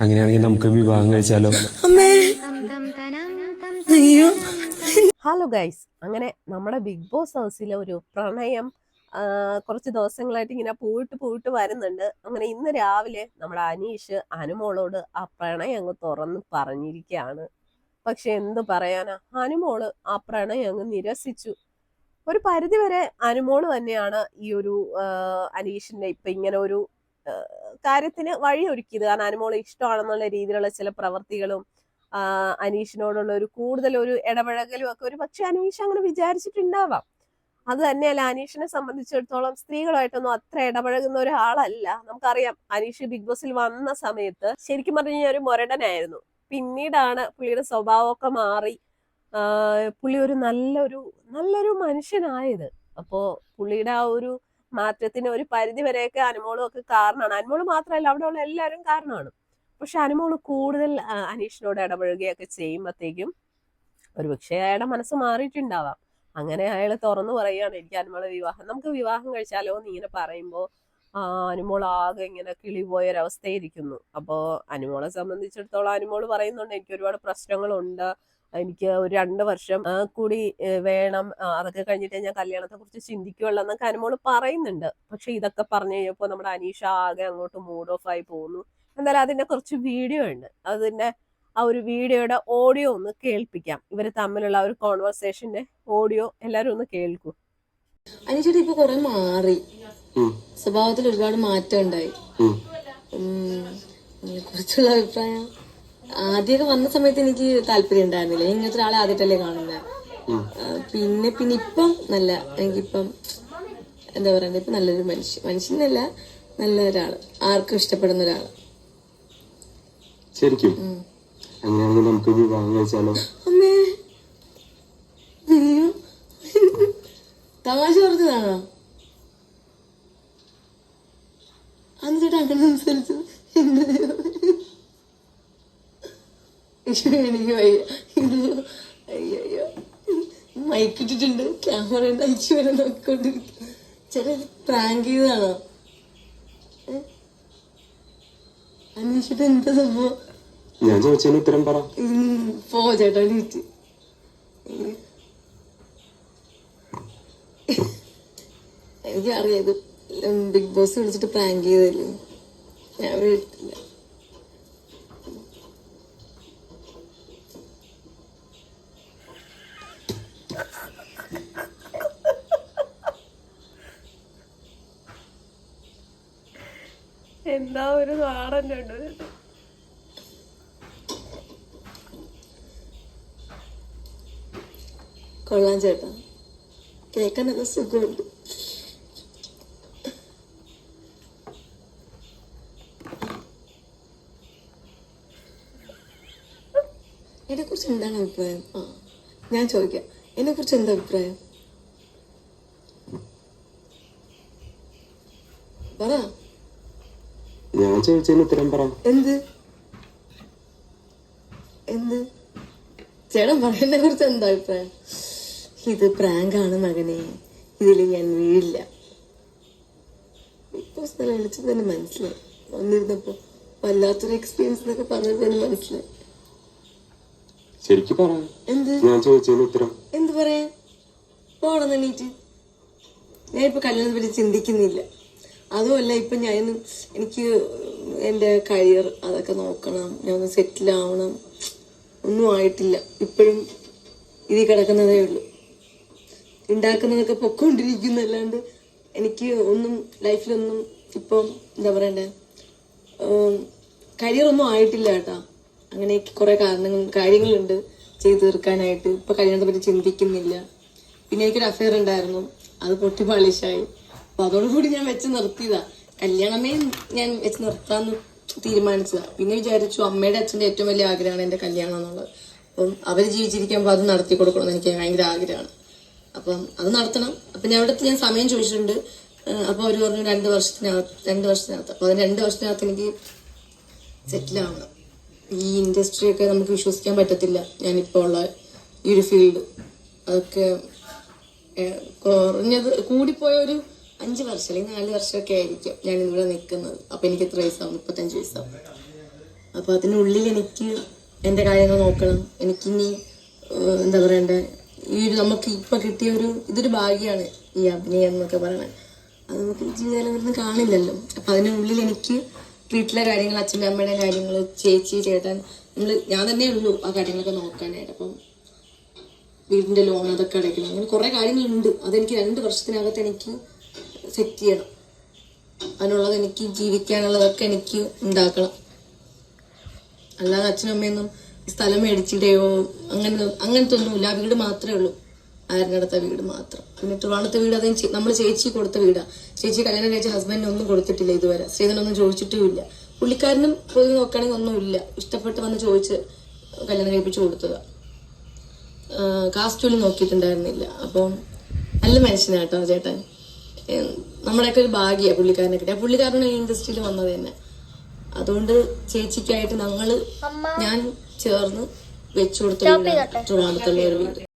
അങ്ങനെയാണെങ്കിൽ നമുക്ക് വിവാഹം കഴിച്ചാലോ? അയ്യോ. ഹലോ ഗൈസ് അങ്ങനെ നമ്മുടെ ബിഗ് ബോസ് ഹൗസിലെ ഒരു പ്രണയം കുറച്ച് ദിവസങ്ങളായിട്ട് ഇങ്ങനെ പോയിട്ട് പോയിട്ട് വരുന്നുണ്ട്. അങ്ങനെ ഇന്ന് രാവിലെ നമ്മുടെ അനീഷ് അനുമോളോട് ആ പ്രണയം അങ്ങ് തുറന്ന് പറഞ്ഞിരിക്കുകയാണ്. പക്ഷെ എന്ത് പറയാനാ? അനുമോൾ ആ പ്രണയം അങ്ങ് നിരസിച്ചു. ഒരു പരിധിവരെ അനുമോൾ തന്നെയാണ് ഈ ഒരു അനീഷിന്റെ ഇപ്പൊ ഇങ്ങനെ ഒരു കാര്യത്തിന് വഴിയൊരുക്കിയത്. കാരണം അനുമോളെ ഇഷ്ടമാണെന്നുള്ള രീതിയിലുള്ള ചില പ്രവർത്തികളും അനീഷിനോടുള്ള ഒരു കൂടുതൽ ഒരു ഇടപഴകലും ഒക്കെ ഒരു പക്ഷെ അനീഷ് അങ്ങനെ വിചാരിച്ചിട്ടുണ്ടാവാം. അത് തന്നെയല്ല അനീഷിനെ സംബന്ധിച്ചിടത്തോളം സ്ത്രീകളായിട്ടൊന്നും അത്ര ഇടപഴകുന്ന ഒരാളല്ല. നമുക്കറിയാം അനീഷ് ബിഗ് ബോസിൽ വന്ന സമയത്ത് ശരിക്കും പറഞ്ഞു കഴിഞ്ഞാൽ ഒരു മൊരടനായിരുന്നു. പിന്നീടാണ് പുള്ളിയുടെ സ്വഭാവമൊക്കെ മാറി പുള്ളി ഒരു നല്ലൊരു നല്ലൊരു മനുഷ്യനായത്. അപ്പോ പുള്ളിയുടെ ആ ഒരു മാറ്റത്തിന് ഒരു പരിധി വരെയൊക്കെ അനുമോളും ഒക്കെ കാരണമാണ്. അനുമോൾ മാത്രമല്ല അവിടെ ഉള്ള എല്ലാവരും കാരണമാണ്. പക്ഷെ അനുമോൾ കൂടുതൽ അനീഷിനോട് ഇടപഴകുകയൊക്കെ ചെയ്യുമ്പോഴത്തേക്കും ഒരു പക്ഷേ അയാളുടെ മനസ്സ് മാറിയിട്ടുണ്ടാവാം. അങ്ങനെ അയാൾ തുറന്നു പറയുകയാണ് എനിക്ക് അനുമോളെ വിവാഹം നമുക്ക് വിവാഹം കഴിച്ചാലോ? എന്ന് ഇങ്ങനെ പറയുമ്പോൾ അനുമോൾ ആകെ ഇങ്ങനെ കിളി പോയൊരവസ്ഥയിരിക്കുന്നു അപ്പോൾ അനുമോളെ സംബന്ധിച്ചിടത്തോളം അനുമോൾ പറയുന്നുണ്ട് എനിക്ക് ഒരുപാട് പ്രശ്നങ്ങളുണ്ട്. എനിക്ക് ഒരു രണ്ട് വർഷം കൂടി വേണം. അതൊക്കെ കഴിഞ്ഞിട്ട് ഞാൻ കല്യാണത്തെ കുറിച്ച് ചിന്തിക്കുള്ളൂ എന്നൊക്കെ അനുമോൾ പറയുന്നുണ്ട്. പക്ഷെ ഇതൊക്കെ പറഞ്ഞു കഴിഞ്ഞപ്പോ നമ്മുടെ അനീഷ ആകെ അങ്ങോട്ട് മൂഡ് ഓഫ് ആയി പോകുന്നു. എന്നാലും അതിന്റെ കുറച്ച് വീഡിയോ ഉണ്ട്. അതിന്റെ ആ ഒരു വീഡിയോയുടെ ഓഡിയോ ഒന്ന് കേൾപ്പിക്കാം. ഇവർ തമ്മിലുള്ള ആ ഒരു കോൺവെർസേഷന്റെ ഓഡിയോ എല്ലാരും ഒന്ന് കേൾക്കൂ. അനീഷ ഇപ്പൊ കൊറേ മാറി. സ്വഭാവത്തിൽ ഒരുപാട് മാറ്റം ഉണ്ടായി. കുറിച്ചുള്ള അഭിപ്രായം? ആദ്യമൊക്കെ വന്ന സമയത്ത് എനിക്ക് താല്പര്യം ഉണ്ടായിരുന്നില്ല. ഇങ്ങനത്തെ ഒരാളെ ആദ്യമായിട്ടല്ലേ കാണുന്നത് പിന്നെ പിന്നെ ഇപ്പം നല്ല എനിക്കിപ്പം എന്താ പറയണ്ടേ ഇപ്പൊ നല്ലൊരു മനുഷ്യൻ മനുഷ്യനല്ല നല്ല ഒരാൾ ആർക്കും ഇഷ്ടപ്പെടുന്ന ഒരാൾ ശരിക്കും അങ്ങനെയാണെങ്കിൽ നമുക്ക് വിവാഹം കഴിച്ചാലോ? അമ്മേ തമാശ പറഞ്ഞതാണോ? അന്ന് ചേട്ടാ അങ്ങനെ സംസാരിച്ചത് എന്റെ ദൈവമേ. എനിക്ക് വയ്യ. ഇത് അയ്യോ അയ്യോ മൈക്കിട്ടിട്ടുണ്ട് ക്യാമറ ഉണ്ട് അയച്ചു വരെ നോക്കിക്കൊണ്ടിരിക്കും ചേട്ടാ പ്രാങ്ക് ചെയ്തതാണോ? ഏ? അന്വേഷിച്ചിട്ട് എന്താ സംഭവം? ഞാൻ ചോദിച്ചതിന് ഉത്തരം പറ. പോ ചേട്ടാ ചോദിച്ചു എനിക്കറിയാം ഇത് ബിഗ് ബോസ് വിളിച്ചിട്ട് പ്രാങ്ക് ചെയ്തല്ലേ ഞാൻ വീട്ടില്ല എന്താ ഒരു നാടൻ രണ്ടു കൊള്ളാം ചേട്ടാ. കേൾക്കാൻ നല്ല സുഖമുണ്ട്. എന്നെ കുറിച്ച് എന്താണ് അഭിപ്രായം? ആ ഞാൻ ചോദിക്കാം. എന്നെ കുറിച്ച് എന്താ അഭിപ്രായം? പറ. ഞാൻ ചോദിച്ചതിന് ഉത്തരം പറ. എന്ത്? എന്ത്? ചേട്ടൻ പറയുന്നതിനെ കുറിച്ച് എന്താ അഭിപ്രായം? ഇത് പ്രാങ്കാണ് മകനെ. ഇതിൽ ഞാൻ വീഴില്ല. നല്ല വിളിച്ചത് തന്നെ മനസ്സിലായി. വന്നിരുന്നപ്പോ വല്ലാത്തൊരു എക്സ്പീരിയൻസ് എന്നൊക്കെ പറഞ്ഞത് തന്നെ മനസ്സിലായി. ശരിക്കും പറ. എന്ത്? ഞാൻ ചോദിച്ചതിന് ഉത്തരം. എന്ത് പറയാ പോണം എണീറ്റ് ഞാൻ ഇപ്പൊ കല്യാണത്തെ പറ്റി ചിന്തിക്കുന്നില്ല. അതുമല്ല ഇപ്പം ഞാൻ എനിക്ക് എന്റെ കരിയർ അതൊക്കെ നോക്കണം ഞാൻ സെറ്റിൽ ആവണം. ഒന്നും ആയിട്ടില്ല. ഇപ്പോഴും ഇതിൽ കിടക്കുന്നതേ ഉള്ളൂ. ഉണ്ടാക്കുന്നതൊക്കെ പൊക്കോണ്ടിരിക്കുന്നല്ലാണ്ട് എനിക്ക് ഒന്നും ലൈഫിലൊന്നും ഇപ്പം എന്താ പറയണ്ടേ കരിയർ ഒന്നും ആയിട്ടില്ല കേട്ടോ. അങ്ങനെ കുറേ കാരണങ്ങൾ കാര്യങ്ങളുണ്ട് ചെയ്തു തീർക്കാനായിട്ട്. ഇപ്പൊ കല്യാണത്തെ പറ്റി ചിന്തിക്കുന്നില്ല. പിന്നെ എനിക്കൊരു അഫയർ ഉണ്ടായിരുന്നു. അത് പൊട്ടി പാളിഷായി അപ്പൊ അതോടുകൂടി ഞാൻ വെച്ച് നിർത്തിയതാ. കല്യാണമേ ഞാൻ വെച്ച് നിർത്താന്ന് തീരുമാനിച്ചതാ. പിന്നെ വിചാരിച്ചു അമ്മയുടെ അച്ഛന്റെ ഏറ്റവും വലിയ ആഗ്രഹമാണ് എന്റെ കല്യാണം എന്നുള്ളത്. അപ്പം അവർ ജീവിച്ചിരിക്കുമ്പോൾ അത് നടത്തി കൊടുക്കണം എന്ന് എനിക്ക് ഭയങ്കര ആഗ്രഹമാണ്. അപ്പം അത് നടത്തണം. അപ്പൊ ഞാൻ അവിടുത്തെ ഞാൻ സമയം ചോദിച്ചിട്ടുണ്ട്. അപ്പോൾ അപ്പൊ അവർ പറഞ്ഞു രണ്ട് വർഷത്തിനകത്ത് രണ്ട് വർഷത്തിനകത്ത്. അപ്പൊ അത് രണ്ട് വർഷത്തിനകത്ത് എനിക്ക് സെറ്റിൽ ആവണം. ഈ ഇൻഡസ്ട്രി ഒക്കെ നമുക്ക് വിശ്വസിക്കാൻ പറ്റത്തില്ല. ഞാനിപ്പോൾ ഉള്ള ഈ ഒരു ഫീൽഡ് അതൊക്കെ കുറഞ്ഞത് കൂടിപ്പോയ ഒരു അഞ്ച് വർഷം അല്ലെങ്കിൽ നാല് വർഷമൊക്കെ ആയിരിക്കും ഞാൻ ഇവിടെ നിൽക്കുന്നത്. അപ്പം എനിക്ക് എത്ര വയസ്സാവും? മുപ്പത്തഞ്ച് വയസ്സാവും. അപ്പോൾ അതിനുള്ളിൽ എനിക്ക് എന്റെ കാര്യങ്ങൾ നോക്കണം. എനിക്കിനി എന്താ പറയണ്ടേ? ഈ ഒരു നമുക്ക് ഇപ്പം കിട്ടിയ ഒരു ഇതൊരു ഭാഗ്യമാണ് ഈ അഭിനയം എന്നൊക്കെ പറയണത് അത് നമുക്ക് ജീവിതകാലം വരുന്ന കാണില്ലല്ലോ. അപ്പം അതിനുള്ളിൽ എനിക്ക് വീട്ടിലെ കാര്യങ്ങൾ അച്ഛന്റെ അമ്മയുടെ കാര്യങ്ങൾ ചേച്ചി ചേട്ടൻ നമ്മൾ ഞാൻ തന്നെ ഉള്ളൂ ആ കാര്യങ്ങളൊക്കെ നോക്കാനായിട്ട്. അപ്പം വീടിന്റെ ലോൺ അതൊക്കെ അടയ്ക്കണം. അങ്ങനെ കുറേ കാര്യങ്ങളുണ്ട്. അതെനിക്ക് രണ്ട് വർഷത്തിനകത്ത് എനിക്ക് സെറ്റ് ചെയ്യണം അതിനുള്ളത് എനിക്ക് ജീവിക്കാനുള്ളതൊക്കെ എനിക്ക് ഉണ്ടാക്കണം. അല്ലാതെ അച്ഛനും അമ്മയൊന്നും സ്ഥലം മേടിച്ചിടയോ അങ്ങനെ അങ്ങനത്തെ ഒന്നുമില്ല ആ വീട് മാത്രമേ ഉള്ളൂ. ആരിനടുത്ത വീട് മാത്രം. പിന്നെ ട്രിവാണത്തെ വീട് അതെ നമ്മൾ ചേച്ചി കൊടുത്ത വീടാണ് ചേച്ചി കല്യാണം കഴിച്ച ഹസ്ബൻഡിന് ഒന്നും കൊടുത്തിട്ടില്ല ഇതുവരെ. ശ്രീധനൊന്നും ചോദിച്ചിട്ടുമില്ല. പുള്ളിക്കാരനും പോയി നോക്കുകയാണെങ്കിൽ ഒന്നുമില്ല. ഇഷ്ടപ്പെട്ട് വന്ന് ചോദിച്ച് കല്യാണം കഴിപ്പിച്ചു കൊടുത്തതാ. കാസ്റ്റ് പോലും നോക്കിയിട്ടുണ്ടായിരുന്നില്ല. അപ്പം നല്ല മനുഷ്യനാട്ടോ ചേട്ടൻ. നമ്മുടെയൊക്കെ ഒരു ഭാഗ്യ പുള്ളിക്കാരനെ കിട്ടിയ. പുള്ളിക്കാരനാണ് ഈ ഇൻഡസ്ട്രിയിൽ വന്നത് തന്നെ. അതുകൊണ്ട് ചേച്ചിക്കായിട്ട് ഞങ്ങൾ ഞാൻ ചേർന്ന് വെച്ചു കൊടുത്തുള്ള ഒരു വീട്.